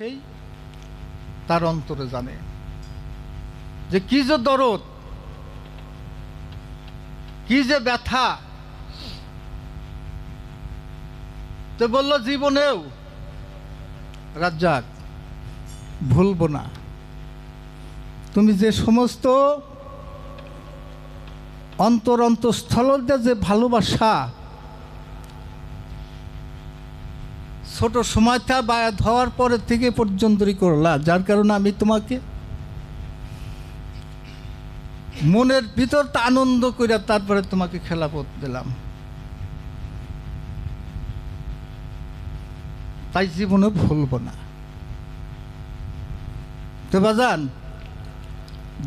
সেই তার অন্তরে জানে। যে কি যে দরদ, কি যে ব্যথা, তো বলল, জীবনেও রাজ্জাক, ভুলবো না। তুমি যে সমস্ত অন্তর অন্তঃস্থলতে যে ভালোবাসা ছোট সময়টা বা হওয়ার পরে থেকে পর্যন্তই করলা, যার কারণে আমি তোমাকে মনের ভিতরটা আনন্দ করে তারপরে তোমাকে খেলাপথ দিলাম। তাই জীবনে ভুলব না। তো বাজান,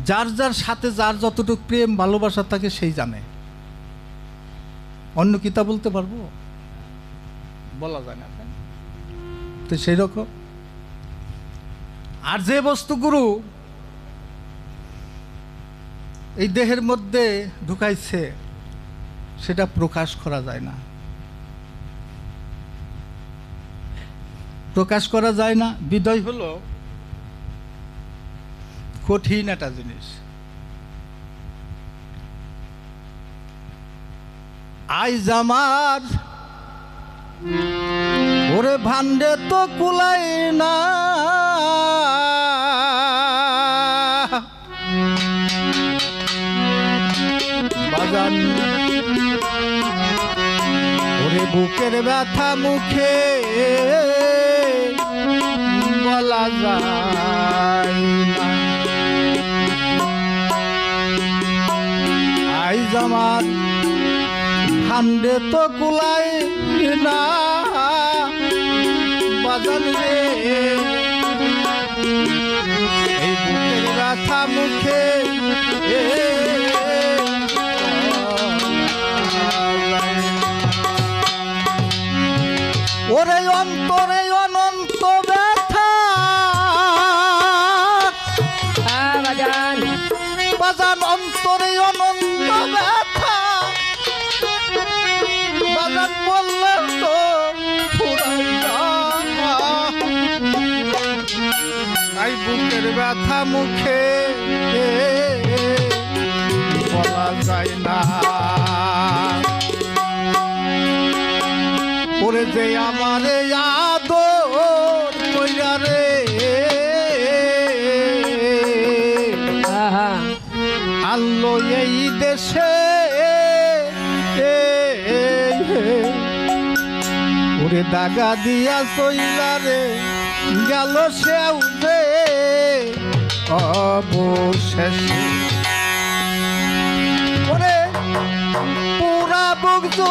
যার যার সাথে যার যতটুকু প্রেম ভালোবাসা থাকে সেই জানে। অন্য কিতা বলতে পারব? বলা যায় না? তো সেই রকম? আর যে বস্তুগুলো এই দেহের মধ্যে ঢুকাইছে, সেটা প্রকাশ করা যায় না। প্রকাশ করা যায় না বিদয় হলো কঠিন একটা জিনিস। আইজ আমার ওরে ভান্ডে তো কুলাই না। ওরে বুকের ব্যথা মুখে বলা যায় আই আমার ভান্ডে তো কুলাই না। বাজান রে এই বুকের ব্যথা মুখে। এ, ওরে অন্তরে বুকের ব্যথা মুখে। বলা যায় না। ওরে যে আমারে আদর কইরা রে। আনলো এই দেশে। ওরে দাগা দিয়া চইলা রে। গেল সেও যে অবশেষে। ওরে পুরা বুকজু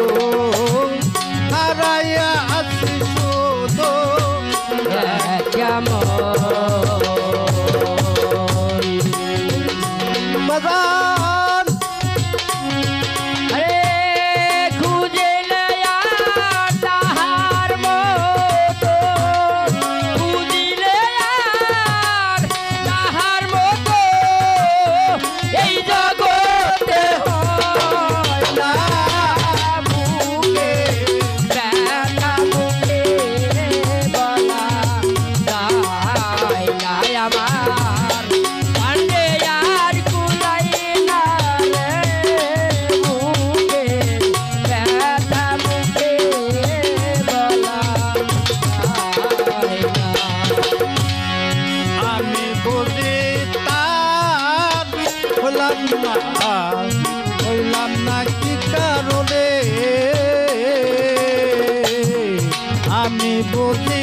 পথে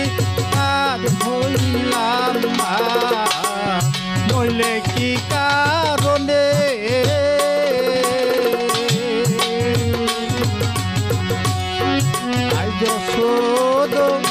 আর হইলাম না নইলে কি কারণে? I just